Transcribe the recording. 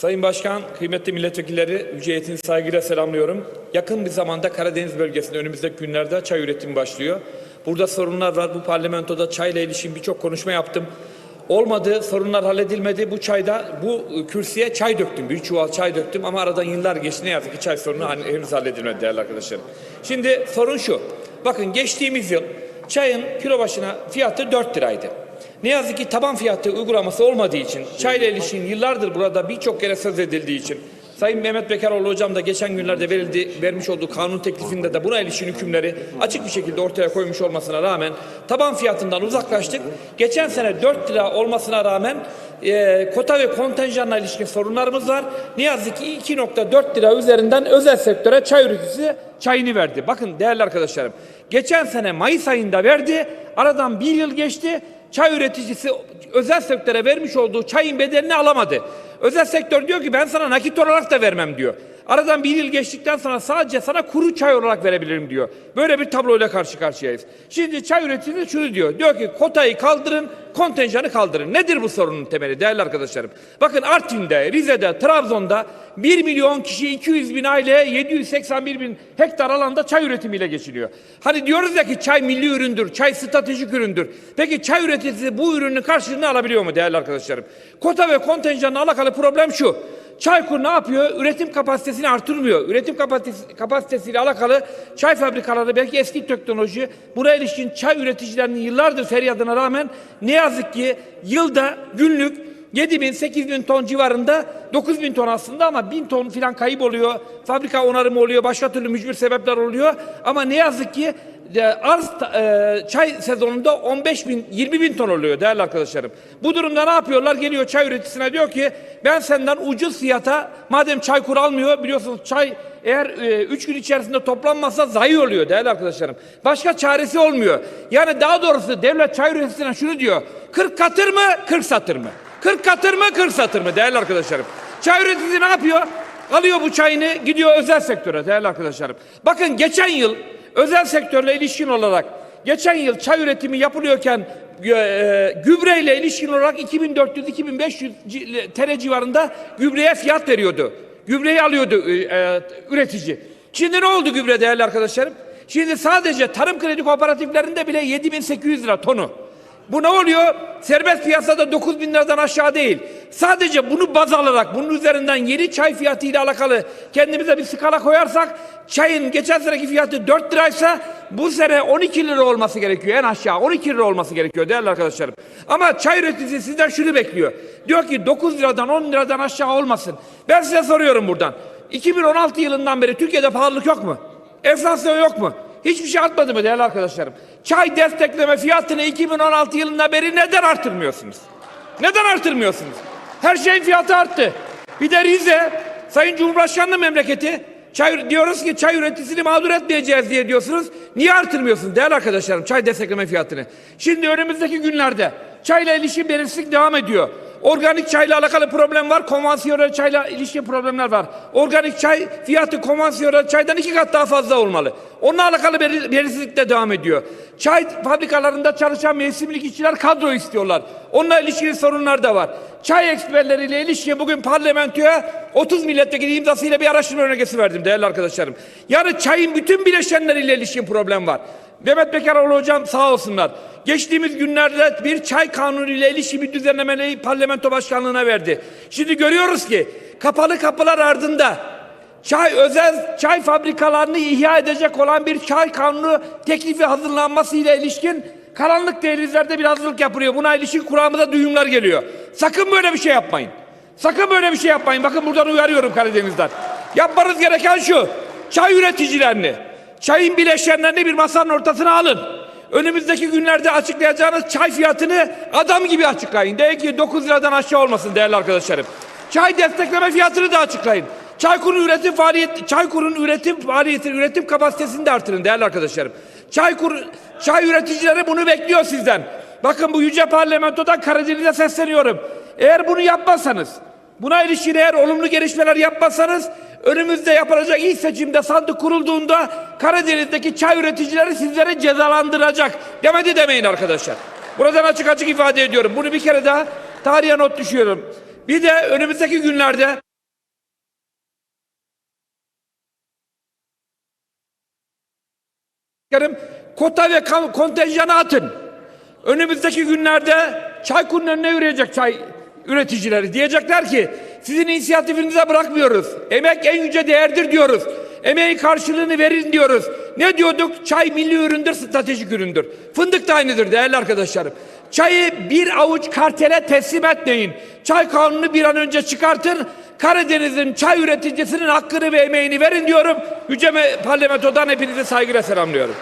Sayın Başkan, kıymetli milletvekilleri, yüce heyetini saygıyla selamlıyorum. Yakın bir zamanda Karadeniz bölgesinde önümüzdeki günlerde çay üretimi başlıyor. Burada sorunlar var. Bu parlamentoda çayla ilişkin birçok konuşma yaptım. Olmadı, sorunlar halledilmedi. Bu çayda, bu kürsüye çay döktüm. Bir çuval çay döktüm ama aradan yıllar geçti. Ne yazık ki çay sorunu hani henüz halledilmedi değerli arkadaşlarım. Şimdi sorun şu. Bakın geçtiğimiz yıl çayın kilo başına fiyatı 4 liraydı. Ne yazık ki taban fiyatı uygulaması olmadığı için, çayla ilişkin yıllardır burada birçok kere söz edildiği için, Sayın Mehmet Bekaroğlu hocam da geçen günlerde verildi, vermiş olduğu kanun teklifinde de buna ilişkin hükümleri açık bir şekilde ortaya koymuş olmasına rağmen taban fiyatından uzaklaştık. Geçen sene 4 lira olmasına rağmen e, kota ve kontenjanla ilişkin sorunlarımız var. Ne yazık ki 2.4 lira üzerinden özel sektöre çay üreticisi çayını verdi. Bakın değerli arkadaşlarım, geçen sene Mayıs ayında verdi, aradan bir yıl geçti, çay üreticisi özel sektöre vermiş olduğu çayın bedelini alamadı. Özel sektör diyor ki ben sana nakit olarak da vermem diyor. Aradan bir yıl geçtikten sonra sadece sana kuru çay olarak verebilirim diyor. Böyle bir tabloyla karşı karşıyayız. Şimdi çay üreticisi şunu diyor. Diyor ki kotayı kaldırın, kontenjanı kaldırın. Nedir bu sorunun temeli değerli arkadaşlarım? Bakın Artvin'de, Rize'de, Trabzon'da 1 milyon kişi 200 bin aile 781 bin hektar alanda çay üretimiyle geçiniyor. Hani diyoruz ya ki çay milli üründür, çay stratejik üründür. Peki çay üreticisi bu ürünün karşılığını alabiliyor mu değerli arkadaşlarım? Kota ve kontenjanla alakalı problem şu. Çaykur ne yapıyor? Üretim kapasitesini artırmıyor. Üretim kapasitesi, kapasitesiyle alakalı çay fabrikaları belki eski teknoloji buraya ilişkin çay üreticilerinin yıllardır feryadına rağmen ne yazık ki yılda günlük 7 bin 8 bin ton civarında 9 bin ton aslında ama 1000 ton filan kayıp oluyor. Fabrika onarımı oluyor. Başka türlü mücbir sebepler oluyor. Ama ne yazık ki arz e, çay sezonunda 15 bin 20 bin ton oluyor değerli arkadaşlarım. Bu durumda ne yapıyorlar? Geliyor çay üreticisine diyor ki ben senden ucuz fiyata madem çay kur almıyor biliyorsunuz çay eğer 3 gün içerisinde toplanmazsa zayi oluyor değerli arkadaşlarım. Başka çaresi olmuyor. Yani daha doğrusu devlet çay üreticisine şunu diyor. 40 katır mı 40 satır mı? 40 katır mı 40 satır mı değerli arkadaşlarım? Çay üreticisi ne yapıyor? Alıyor bu çayını gidiyor özel sektöre değerli arkadaşlarım. Bakın geçen yıl özel sektörle ilişkin olarak geçen yıl çay üretimi yapılıyorken e, gübreyle ilişkin olarak 2400-2500 TL civarında gübreye fiyat veriyordu. Gübreyi alıyordu e, e, üretici. Şimdi ne oldu gübre değerli arkadaşlarım? Şimdi sadece tarım kredi kooperatiflerinde bile 7800 lira tonu. Bu ne oluyor? Serbest piyasada 9 bin liradan aşağı değil. Sadece bunu baz alarak, bunun üzerinden yeni çay fiyatı ile alakalı kendimize bir skala koyarsak, çayın geçen seneki fiyatı 4 liraysa bu sene 12 lira olması gerekiyor en aşağı. 12 lira olması gerekiyor değerli arkadaşlarım. Ama çay üreticisi sizden şunu bekliyor. Diyor ki 9 liradan 10 liradan aşağı olmasın. Ben size soruyorum buradan. 2016 yılından beri Türkiye'de pahalılık yok mu? Enflasyon yok mu? Hiçbir şey artmadı mı değerli arkadaşlarım? Çay destekleme fiyatını 2016 yılından beri neden artırmıyorsunuz? Neden artırmıyorsunuz? Her şeyin fiyatı arttı. Bir de Rize, Sayın Cumhurbaşkanlığı memleketi, çay, diyoruz ki çay üreticisini mağdur etmeyeceğiz diye diyorsunuz. Niye artırmıyorsunuz değerli arkadaşlarım çay destekleme fiyatını? Şimdi önümüzdeki günlerde çayla ilişkin belirsizlik devam ediyor. Organik çayla alakalı problem var. Konvansiyonel çayla ilişkin problemler var. Organik çay fiyatı konvansiyonel çaydan iki kat daha fazla olmalı. Onunla alakalı belirsizlik de devam ediyor. Çay fabrikalarında çalışan mevsimlik işçiler kadro istiyorlar. Onunla ilişkili sorunlar da var. Çay eksperleriyle ilişkin bugün parlamentoya 30 milletvekili imzasıyla bir araştırma önergesi verdim değerli arkadaşlarım. Yani çayın bütün bileşenleriyle ilişkin problem var. Mehmet Bekaroğlu hocam sağ olsunlar. Geçtiğimiz günlerde bir çay kanunu ile ilişki bir düzenlemeyi parlamento başkanlığına verdi. Şimdi görüyoruz ki kapalı kapılar ardında çay özel çay fabrikalarını ihya edecek olan bir çay kanunu teklifi hazırlanması ile ilişkin karanlık dehlizlerde bir hazırlık yapılıyor. Buna ilişkin kuramıza duyumlar geliyor. Sakın böyle bir şey yapmayın. Sakın böyle bir şey yapmayın. Bakın buradan uyarıyorum Karadeniz'den. Yapmanız gereken şu. Çay üreticilerini, çayın bileşenlerini bir masanın ortasına alın. Önümüzdeki günlerde açıklayacağınız çay fiyatını adam gibi açıklayın. De ki 9 liradan aşağı olmasın değerli arkadaşlarım. Çay destekleme fiyatını da açıklayın. Çaykur'un üretim faaliyet Çaykur'un üretim faaliyeti, üretim kapasitesini de artırın değerli arkadaşlarım. Çaykur çay üreticileri bunu bekliyor sizden. Bakın bu yüce parlamentodan Karadeniz'e sesleniyorum. Eğer bunu yapmazsanız, buna ilişkin eğer olumlu gelişmeler yapmazsanız önümüzde yapılacak ilk seçimde sandık kurulduğunda Karadeniz'deki çay üreticileri sizleri cezalandıracak. Demedi demeyin arkadaşlar. Buradan açık açık ifade ediyorum. Bunu bir kere daha tarihe not düşüyorum. Bir de önümüzdeki günlerde kota ve kontenjanı atın. Önümüzdeki günlerde Çaykur'un önüne yürüyecek çay üreticileri. Diyecekler ki sizin inisiyatifinize bırakmıyoruz. Emek en yüce değerdir diyoruz. Emeğin karşılığını verin diyoruz. Ne diyorduk? Çay milli üründür, stratejik üründür. Fındık da aynıdır değerli arkadaşlarım. Çayı bir avuç kartele teslim etmeyin. Çay kanunu bir an önce çıkartın. Karadeniz'in çay üreticisinin hakkını ve emeğini verin diyorum. Yüce Me- Parlamentodan hepinizi saygıyla selamlıyorum.